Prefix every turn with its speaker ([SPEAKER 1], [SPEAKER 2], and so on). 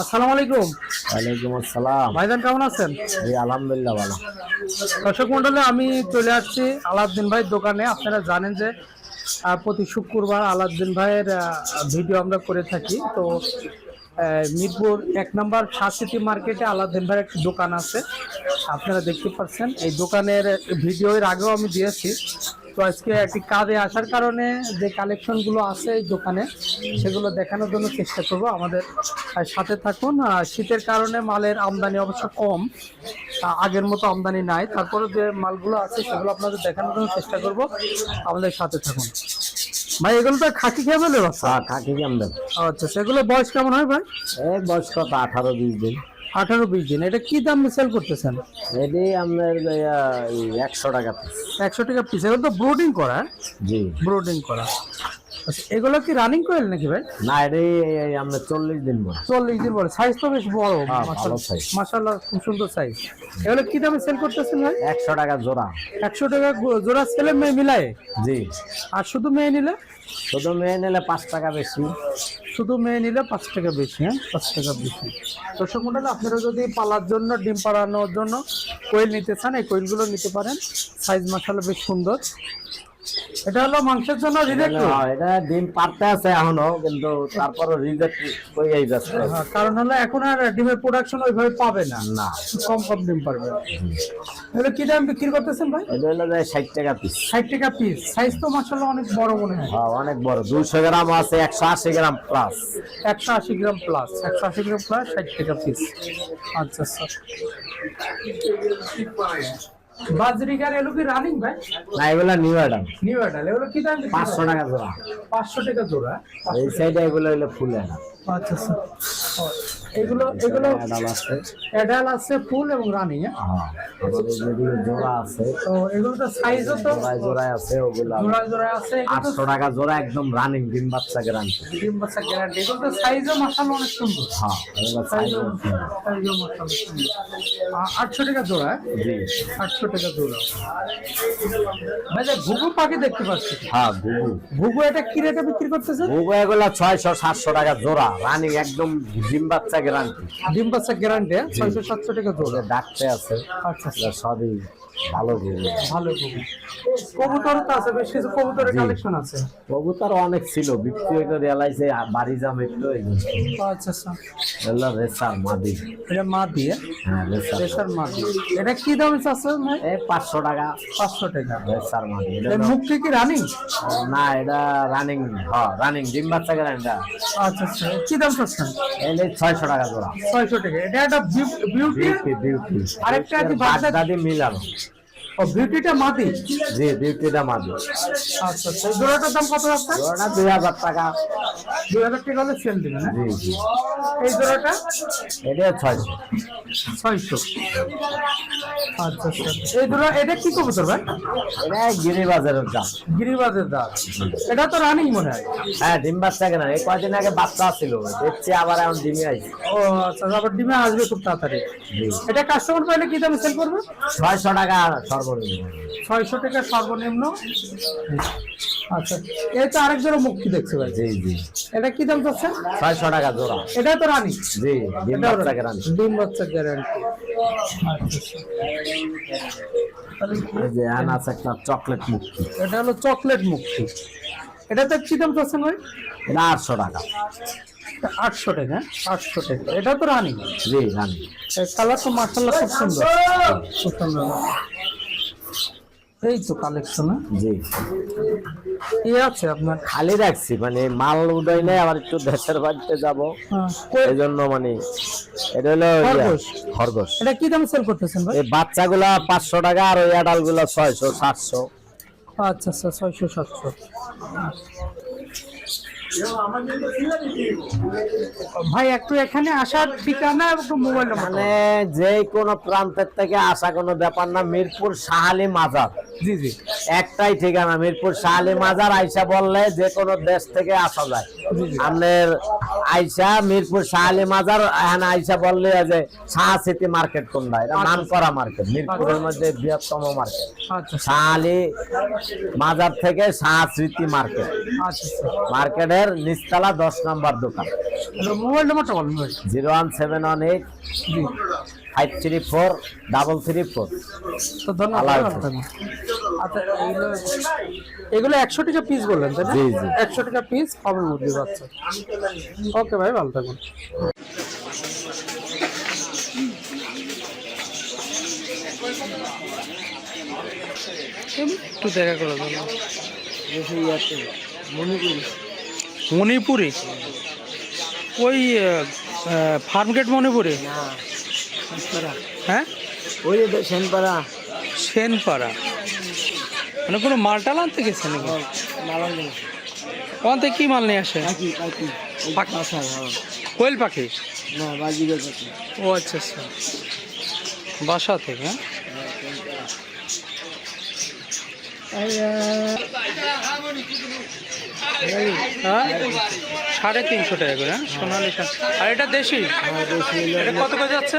[SPEAKER 1] আসসালামু আলাইকুম।
[SPEAKER 2] ওয়ালাইকুম আসসালাম।
[SPEAKER 1] ভাইজান কেমন আছেন?
[SPEAKER 2] জি আলহামদুলিল্লাহ ভালো।
[SPEAKER 1] দর্শক মন্ডলে আমি চলে আসছি আলাউদ্দিন ভাইয়ের দোকানে। আপনারা জানেন যে প্রতি শুক্রবার আলাউদ্দিন ভাইয়ের ভিডিও আমরা করে থাকি। তো মিরপুর এক নম্বর সাত সিটি মার্কেটে আলাউদ্দিন ভাইয়ের একটি দোকান আছে। আপনারা দেখতে পাচ্ছেন এই দোকানের ভিডিও এর আগেও আমি দিয়েছি। তো আজকে একটি কাজে আসার কারণে যে কালেকশনগুলো আছে এই দোকানে সেগুলো দেখানোর জন্য চেষ্টা করব। আমাদের সাথে থাকুন। শীতের কারণে মালের আমদানি অবশ্য কম আগের মতো আমদানি নাই। তারপরে যে মালগুলো আছে সেগুলো আপনাদের দেখানোর জন্য চেষ্টা করব। আমাদের সাথে থাকুন। ভাই এগুলো তো খাকি খেয়ে
[SPEAKER 2] হ্যাঁ কাকি কেমন
[SPEAKER 1] আচ্ছা সেগুলো বয়স কেমন হয় ভাই?
[SPEAKER 2] এই বয়স কত? আঠারো বিশ দিন।
[SPEAKER 1] আঠারো বিশ দিন। এটা কি দাম সেল করতেছেন?
[SPEAKER 2] এটি আপনার একশো টাকা।
[SPEAKER 1] একশো টাকা পিস এগুলো তো ব্রোডিং করা
[SPEAKER 2] জি।
[SPEAKER 1] ব্রোডিং করা। এগুলো কি রানিং কোয়েল নাকি ভাই?
[SPEAKER 2] না এটি আপনার চল্লিশ দিন বয়স
[SPEAKER 1] চল্লিশ দিন বলে সাইজ তো বেশ বড়
[SPEAKER 2] হ্যাঁ,
[SPEAKER 1] মাসাল্লাহ খুব সুন্দর সাইজ এগুলো কি দামে সেল করতেছেন ভাই?
[SPEAKER 2] একশো টাকা জোড়া।
[SPEAKER 1] একশো টাকা জোড়া ছেলে মেয়ে মিলায়?
[SPEAKER 2] জি।
[SPEAKER 1] আর শুধু মেয়ে নিলে?
[SPEAKER 2] শুধু মেয়ে নিলে পাঁচ টাকা বেশি।
[SPEAKER 1] শুধু মেয়ে নিলে পাঁচ টাকা বেশি হ্যাঁ? পাঁচ টাকা বেশি। দর্শক মন্ডল আপনারা যদি পালার জন্য ডিম পাড়ানোর জন্য কোয়েল নিতে চান এই কোয়েলগুলো নিতে পারেন। সাইজ মাসাল্লাহ বেশ সুন্দর। এটা হলো মাংসের জন্য রিজেক্ট
[SPEAKER 2] হ্যাঁ, এটা ডিম পারতে আছে এখনও কিন্তু তারপরও রিজেক্ট হয়ে যাচ্ছে।
[SPEAKER 1] কারণ হলো এখন আর ডিমের প্রোডাকশন ওইভাবে পাবে না।
[SPEAKER 2] না।
[SPEAKER 1] কম কম ডিম পারবে। এগুলো কি দাম বিক্রি করতেছেন ভাই?
[SPEAKER 2] এটা হলো যে ষাট টাকা পিস
[SPEAKER 1] ষাট টাকা পিস সাইজ তো মাসাল্লাহ অনেক বড় মনে হয়।
[SPEAKER 2] হ্যাঁ অনেক বড়। দুইশো গ্রাম আছে একশো আশি গ্রাম প্লাস
[SPEAKER 1] একশো আশি গ্রাম প্লাস একশো আশি গ্রাম প্লাস ষাট টাকা পিস আচ্ছা স্যার বাজরিকার এগুলো কি রানিং ভাই
[SPEAKER 2] না এগুলো নিউ অ্যাডাম
[SPEAKER 1] নিউ অ্যাডাল এগুলো কি দাম বিক্রি
[SPEAKER 2] পাঁচশো টাকা জোড়া।
[SPEAKER 1] পাঁচশো টাকা জোড়া।
[SPEAKER 2] এই সাইডে এগুলো হলো ফুল অ্যাডাম
[SPEAKER 1] আচ্ছা। ও, এগুলো এগুলো
[SPEAKER 2] আছে।
[SPEAKER 1] অ্যাডাল আছে ফুল এবং রানিং
[SPEAKER 2] আমাদের যেগুলো জোড়া আছে।
[SPEAKER 1] তো এগুলো তো সাইজও তো
[SPEAKER 2] জোড়ায় জোড়ায় আছে ওগুলো
[SPEAKER 1] জোড়া জোড়া আছে এগুলো তো
[SPEAKER 2] আটশো টাকা জোড়া একদম রানিং ডিম বাচ্চা গ্যারান্টি
[SPEAKER 1] ডিম বাচ্চা গ্যারান্টি এগুলো তো সাইজও মাসাল্লাহ অনেক সুন্দর।
[SPEAKER 2] হ্যাঁ এগুলো
[SPEAKER 1] সাইজও সাইজও মাসাল্লাহ সুন্দর। আ- টাকা জোড়া হ্যাঁ?
[SPEAKER 2] জি।
[SPEAKER 1] আটশো টাকা জোড়া। ভাই ঘুঘু পাখি দেখতে পাচ্ছি।
[SPEAKER 2] হ্যাঁ বুবু
[SPEAKER 1] ঘুঘু এটা কি রেটে বিক্রি করতেছে
[SPEAKER 2] এগুলো টাকা জোড়া রানিং একদম ডিম বাচ্চা গ্যারান্টি
[SPEAKER 1] ডিম বাচ্চা গ্যারান্টি ছয়শো সাতশো টাকা জোড়া।
[SPEAKER 2] ডাকতে আছে
[SPEAKER 1] আচ্ছা আচ্ছা।
[SPEAKER 2] সবই ভালো
[SPEAKER 1] ভালো কবুতর তো আছে বেশ কিছু কবুতরের কালেকশন আছে।
[SPEAKER 2] কবুতর অনেক ছিল বিক্রি করে রিয়ালাইজে বাড়ি একটু
[SPEAKER 1] আচ্ছা আচ্ছা।
[SPEAKER 2] রেসার মাদি।
[SPEAKER 1] এটা মা দিয়ে
[SPEAKER 2] হ্যাঁ রেসার
[SPEAKER 1] প্রেশার মা এটা কি দামে চাচ্ছে ভাই?
[SPEAKER 2] এই পাঁচশো টাকা।
[SPEAKER 1] পাঁচশো টাকা।
[SPEAKER 2] রেসার মাদি। এটা
[SPEAKER 1] মুখ কি রানিং
[SPEAKER 2] না এটা রানিং হ্যাঁ রানিং ডিম বাচ্চা গ্যারান্টি
[SPEAKER 1] আচ্ছা আচ্ছা। কি দাম চাচ্ছেন?
[SPEAKER 2] এলে ছয়শো টাকা জোড়া।
[SPEAKER 1] ছয়শো টাকা। এটা একটা বিউটি
[SPEAKER 2] বিউটি
[SPEAKER 1] আরেকটা বাচ্চা-
[SPEAKER 2] মিলানো
[SPEAKER 1] ও বিউটিটা মাদি?
[SPEAKER 2] জি বিউটিটা মাদি।
[SPEAKER 1] আচ্ছা আচ্ছা। এই জোড়াটার দাম কত আছে?
[SPEAKER 2] জোড়াটা দুই হাজার টাকা।
[SPEAKER 1] দুই হাজার টাকা হলে সেল দিবেন?
[SPEAKER 2] জি জি।
[SPEAKER 1] এই জোড়াটা?
[SPEAKER 2] এটা ছয়শো।
[SPEAKER 1] ছয়শো। আচ্ছা আচ্ছা। এই এটা কি কবুতর ভাই?
[SPEAKER 2] এটা গিরিবাজারের দাম
[SPEAKER 1] গিরিবাজের দাম এটা তো রানিং মনে হয়।
[SPEAKER 2] হ্যাঁ ডিম বাচ্চা কেনা এই কয়দিন আগে বাচ্চা ছিল। দেখছি আবার এখন ডিমে আসবে
[SPEAKER 1] ও আচ্ছা আবার ডিমে আসবে খুব তাড়াতাড়ি। এটা কাস্টমার পাইলে কি দামে সেল করবে?
[SPEAKER 2] ছয়শো টাকা সর্বনিম্ন।
[SPEAKER 1] ছয়শো টাকা সর্বনিম্ন। আচ্ছা এই তো আরেক জোড়া মুক্তি দেখছে ভাই
[SPEAKER 2] জি জি।
[SPEAKER 1] এটা কি দাম
[SPEAKER 2] টাকা জোড়া।
[SPEAKER 1] এটা তো রানিং।
[SPEAKER 2] জি ডিম
[SPEAKER 1] এটাও
[SPEAKER 2] বাচ্চা
[SPEAKER 1] রানিং।
[SPEAKER 2] গ্যারান্টি
[SPEAKER 1] ডিম বাচ্চা গ্যারান্টি তাহলে
[SPEAKER 2] এই যে একটা চকলেট মুক্তি
[SPEAKER 1] এটা হলো চকলেট মুক্তি কি দাম চাচ্ছেন ভাই?
[SPEAKER 2] এটা আটশো টাকা।
[SPEAKER 1] আটশো টাকা আটশো টাকা। এটা তো রানিং।
[SPEAKER 2] জি রানি।
[SPEAKER 1] কালার তো মার্শাল্লাহ খুব সুন্দর। খুব সুন্দর। এই তো কালেকশন
[SPEAKER 2] জি।
[SPEAKER 1] কি আছে আপনার?
[SPEAKER 2] খালি রাখছি মানে মাল উদয় নাই আবার একটু দেশের বাড়িতে যাব।
[SPEAKER 1] হ্যাঁ,
[SPEAKER 2] এই জন্য মানে এটা হলো
[SPEAKER 1] খরগোশ। এটা কি দাম সেল করতেছেন ভাই?
[SPEAKER 2] এই বাচ্চাগুলা পাঁচশো টাকা আর ওই অ্যাডালগুলা ছয়শো সাতশো।
[SPEAKER 1] আচ্ছা আচ্ছা ছয়শো সাতশো। ভাই একটু এখানে আসার ঠিকানা একটু মোবাইল
[SPEAKER 2] মানে যে কোনো প্রান্তের থেকে আসা কোনো ব্যাপার না মিরপুর সাহালি মাজার।
[SPEAKER 1] জি জি।
[SPEAKER 2] একটাই ঠিকানা মিরপুর সাহালি মাজার আইসা বললে যে কোনো দেশ থেকে আসা যায়। আপনার আইসা মিরপুর শাহালি মাজার এখানে আইসা বললে যে শাহ সিটি মার্কেট কোনটা? এটা নাম করা মার্কেট মিরপুরের মধ্যে বৃহত্তম মার্কেট।
[SPEAKER 1] আচ্ছা।
[SPEAKER 2] শাহালি মাজার থেকে শাহ স্মৃতি মার্কেট।
[SPEAKER 1] আচ্ছা আচ্ছা।
[SPEAKER 2] মার্কেটের নিচতলা দশ নম্বর দোকান।
[SPEAKER 1] মোবাইল নাম্বারটা বলুন
[SPEAKER 2] zero one seven one eight five three four double three four.
[SPEAKER 1] তো ধন্যবাদ। আচ্ছা এগুলো একশো টাকা পিস বললেন তাই না। একশো টাকা পিস পাবেন মুরগি বাচ্চা। ওকে ভাই ভালো থাকুন। একটু দেখা করে দেন মণিপুরি? ওই ফার্ম গেট মণিপুরি? হ্যাঁ?
[SPEAKER 2] ওই সেনপাড়া।
[SPEAKER 1] সেনপাড়া। মানে কোনো মালটাল আনতে গেছে নাকি? ওখান থেকে কি মাল নিয়ে আসে পাখি। কোয়েল পাখি? ও আচ্ছা আচ্ছা। বাসা থেকে হ্যাঁ? হ্যাঁ? সাড়ে তিনশো টাকা করে হ্যাঁ? সোনালি। আর এটা দেশি? এটা কত করে যাচ্ছে?